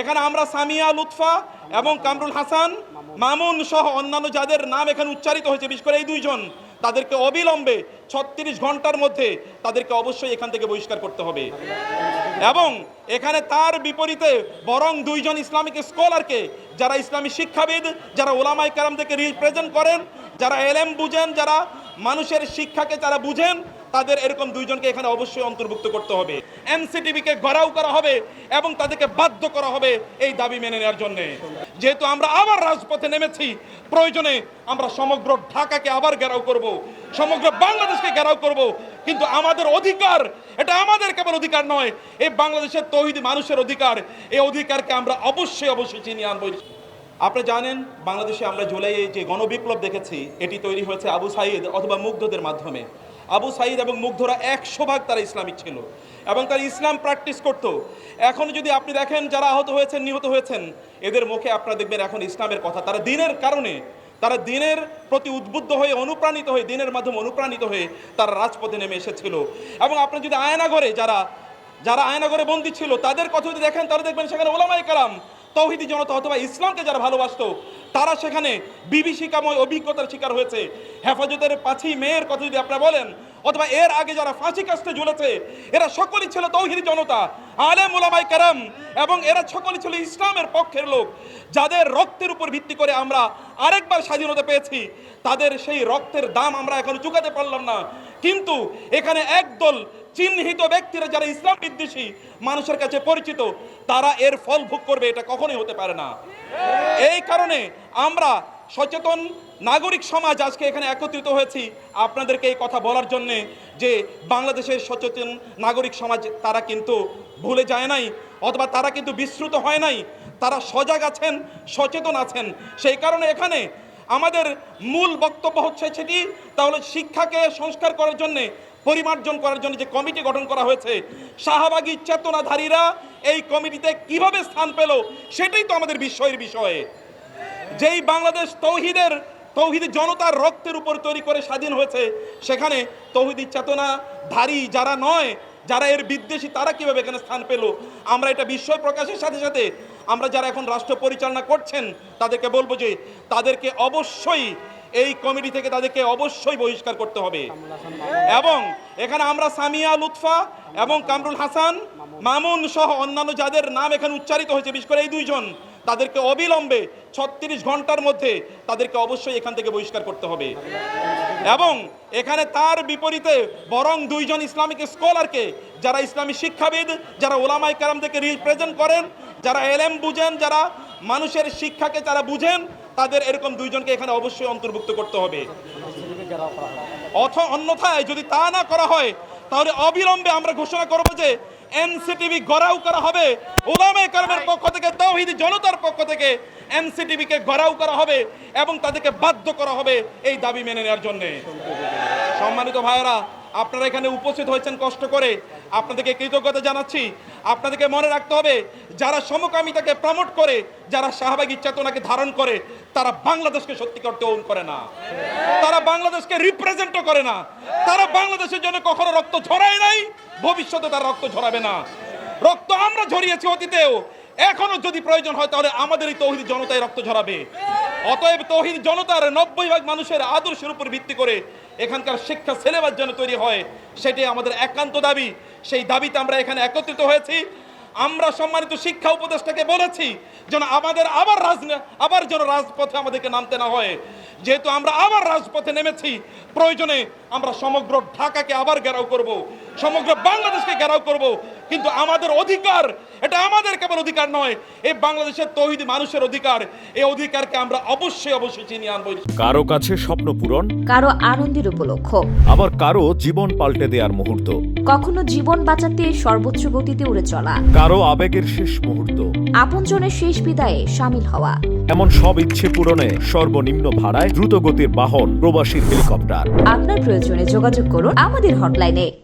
এখানে আমরা সামিয়া, লুৎফা এবং কামরুল হাসান, মামুন সহ অন্যান্য যাদের নাম এখানে উচ্চারিত হয়েছে, বিশেষ করে এই দুইজন, তাদেরকে অবিলম্বে ছত্রিশ ঘণ্টার মধ্যে তাদেরকে অবশ্যই এখান থেকে বহিষ্কার করতে হবে। এবং এখানে তার বিপরীতে বরং দুইজন ইসলামিক স্কলারকে, যারা ইসলামী শিক্ষাবিদ, যারা ওলামাই কারামদেরকে রিপ্রেজেন্ট করেন, যারা এলএম বুঝেন, যারা মানুষের শিক্ষাকে যারা বুঝেন তাদের এরকম দুইজনকে এখানে অবশ্যই অন্তর্ভুক্ত করতে হবে। এনসিটিভিকে গড়াও করা হবে এবং তাদেরকে বাধ্য করা হবে এই দাবি মেনে নেওয়ার জন্য। যেহেতু আমরা আবার রাজপথে নেমেছি, প্রয়োজনে আমরা সমগ্র ঢাকাকে আবার ঘেরাও করব, সমগ্র বাংলাদেশকে ঘেরাও করব। কিন্তু আমাদের অধিকার, এটা আমাদের কেবল অধিকার নয়, এই বাংলাদেশের তৌহিদি মানুষের অধিকার, এই অধিকারকে আমরা অবশ্যই অবশ্যই চিনিয়ে আনব। আপনি জানেন, বাংলাদেশে আমরা জুলাইয়ে যে গণবিপ্লব দেখেছি, এটি তৈরি হয়েছে আবু সাইদ অথবা মুগ্ধদের মাধ্যমে। আবু সাইদ এবং মুগ্ধরা একশো ভাগ তারা ইসলামিক ছিল এবং তারা ইসলাম প্র্যাকটিস করতো। এখন যদি আপনি দেখেন যারা আহত হয়েছেন, নিহত হয়েছেন, এদের মুখে আপনারা দেখবেন এখন ইসলামের কথা। তারা দিনের কারণে, তারা দিনের প্রতি উদ্বুদ্ধ হয়ে, অনুপ্রাণিত হয়ে, দিনের মাধ্যমে অনুপ্রাণিত হয়ে তারা রাজপথে নেমে এসেছিল। এবং আপনি যদি আয়নাগরে, যারা যারা আয়নাগরে বন্দী ছিল, তাদের কথা যদি দেখেন, তারা দেখবেন সেখানে ওলামাই কালাম তৌহিদি জনতা অথবা ইসলামকে যারা ভালোবাসতো, তারা সেখানে বিভীষিকাময় অভিজ্ঞতার শিকার হয়েছে। হেফাজতের পাঁচই মেয়ের কথা যদি আপনারা বলেন, অথবা এর আগে যারা ফাঁসি কাস্তে ঝুলেছে, এরা সকলেই ছিল তৌহিদি জনতা, আলেম ওলামাই কারাম, এবং এরা সকলেই ছিল ইসলামের পক্ষের লোক। যাদের রক্তের উপর ভিত্তি করে আমরা আরেকবার স্বাধীনতা পেয়েছি, তাদের সেই রক্তের দাম আমরা এখন চুকাতে পারলাম না। কিন্তু এখানে একদল চিহ্নিত ব্যক্তিরা যারা ইসলাম বিদ্বেষী মানুষের কাছে পরিচিত, তারা এর ফল ভোগ করবে, এটা কখনোই হতে পারে না। এই কারণে আমরা সচেতন নাগরিক সমাজ আজকে এখানে একত্রিত হয়েছি আপনাদেরকে এই কথা বলার জন্যে যে বাংলাদেশের সচেতন নাগরিক সমাজ, তারা কিন্তু ভুলে যায় নাই, অথবা তারা কিন্তু বিস্মৃত হয় নাই, তারা সজাগ আছেন, সচেতন আছেন। সেই কারণে এখানে আমাদের মূল বক্তব্য হচ্ছে সেটি, তাহলে শিক্ষাকে সংস্কার করার জন্য পরিমার্জন করার জন্য যে কমিটি গঠন করা হয়েছে, শাহবাগী চেতনাধারীরা এই কমিটিতে কীভাবে স্থান পেল সেটাই তো আমাদের বিস্ময়ের বিষয়ে। যেই বাংলাদেশ তৌহিদের, তৌহিদি জনতার রক্তের উপর তৈরি করে স্বাধীন হয়েছে, সেখানে তৌহিদি চেতনাধারী যারা নয়, যারা এর বিদ্বেষী, তারা কীভাবে এখানে স্থান পেল? আমরা এটা বিস্ময় প্রকাশের সাথে সাথে আমরা যারা এখন রাষ্ট্র পরিচালনা করছেন, তাদেরকে বলব যে তাদেরকে অবশ্যই এই কমিটি থেকে তাদেরকে অবশ্যই বহিষ্কার করতে হবে। এবং এখানে আমরা সামিয়া, লুৎফা এবং কামরুল হাসান, মামুন সহ অন্যান্য যাদের নাম এখানে উচ্চারিত হয়েছে, বিশেষ করে এই দুইজন, তাদেরকে অবিলম্বে ছত্রিশ ঘণ্টার মধ্যে তাদেরকে অবশ্যই এখান থেকে বহিষ্কার করতে হবে। এবং এখানে তার বিপরীতে বরং দুইজন ইসলামিক স্কলারকে, যারা ইসলামী শিক্ষাবিদ, যারা ওলামাই কারামদেরকে রিপ্রেজেন্ট করেন, যারা এলএম বুঝেন, যারা মানুষের শিক্ষাকে যারা বুঝেন তাদের এরকম দুইজনকে এখানে অবশ্যই অন্তর্ভুক্ত করতে হবে। অথ অন্যথায় যদি তা না করা হয়, তাহলে অবিলম্বে আমরা ঘোষণা করব যে এনসিটিভি গড়াও করা হবে। ওলামে কারমের পক্ষ থেকে তাওহিদি জনতার পক্ষ থেকে এনসিটিভিকে গড়াও করা হবে এবং তাদেরকে বাধ্য করা হবে এই দাবি মেনে নেওয়ার জন্য। সম্মানিত ভাইয়েরা, আপনারা এখানে উপস্থিত হয়েছেন কষ্ট করে। আপনাদেরকে কৃতজ্ঞতা জানাচ্ছি। আপনাদেরকে মনে রাখতে হবে, যারা সমকামিতাকে প্রমোট করে, যারা শাহবাগী চেতনাকে ধারণ করে, তারা বাংলাদেশকে সত্যি করতে ওন করে না। তারা বাংলাদেশকে রিপ্রেজেন্টও করে না। তারা বাংলাদেশের জন্য কখনো রক্ত ঝরায় নাই, ভবিষ্যতে তারা রক্ত ঝরাবে না। রক্ত আমরা ঝরিয়েছি অতীতেও। এখনও যদি প্রয়োজন হয়, তাহলে আমাদের এই তৌহিদ জনতায় রক্ত ঝরাবে। অতএব তৌহিদ জনতার নব্বই ভাগ মানুষের আদর্শের উপর ভিত্তি করে এখানকার শিক্ষা সিলেবাস যেন তৈরি হয়, সেটাই আমাদের একান্ত দাবি। সেই দাবিতে আমরা এখানে একত্রিত হয়েছি। আমরা সম্মানিত শিক্ষা উপদেষ্টাকে বলেছি যেন আমাদের আবার রাজ আবার যেন রাজপথে আমাদেরকে নামতে না হয়। যেহেতু আমরা আবার রাজপথে নেমেছি, প্রয়োজনে আমরা সমগ্র ঢাকাকে আবার ঘেরাও করব। সমগ্র বাংলাদেশকে ঘেরাও করব। কিন্তু আমাদের অধিকার এটা আমাদের কেবল অধিকার নয় এই বাংলাদেশের তৌহিদি মানুষের অধিকার এই অধিকারকে আমরা অবশ্যই অবশ্যই চিনিয়ে আনব। কারও কাছে স্বপ্ন পূরণ কারও আনন্দের উপলক্ষ। আবার কারও জীবন পাল্টে দেওয়ার মুহূর্ত। কখনো জীবন বাঁচাতে সর্বোচ্চ গতিতে উড়ে চলা। কারও আবেগের শেষ মুহূর্ত। আপনজনের শেষ বিদায়ে সামিল হওয়া। এমন সব ইচ্ছে পূরণে সর্বনিম্ন ভাড়ায় দ্রুত গতির বাহন প্রবাসীর হেলিকপ্টার। আপনার প্রয়োজনে যোগাযোগ করুন আমাদের হটলাইনে।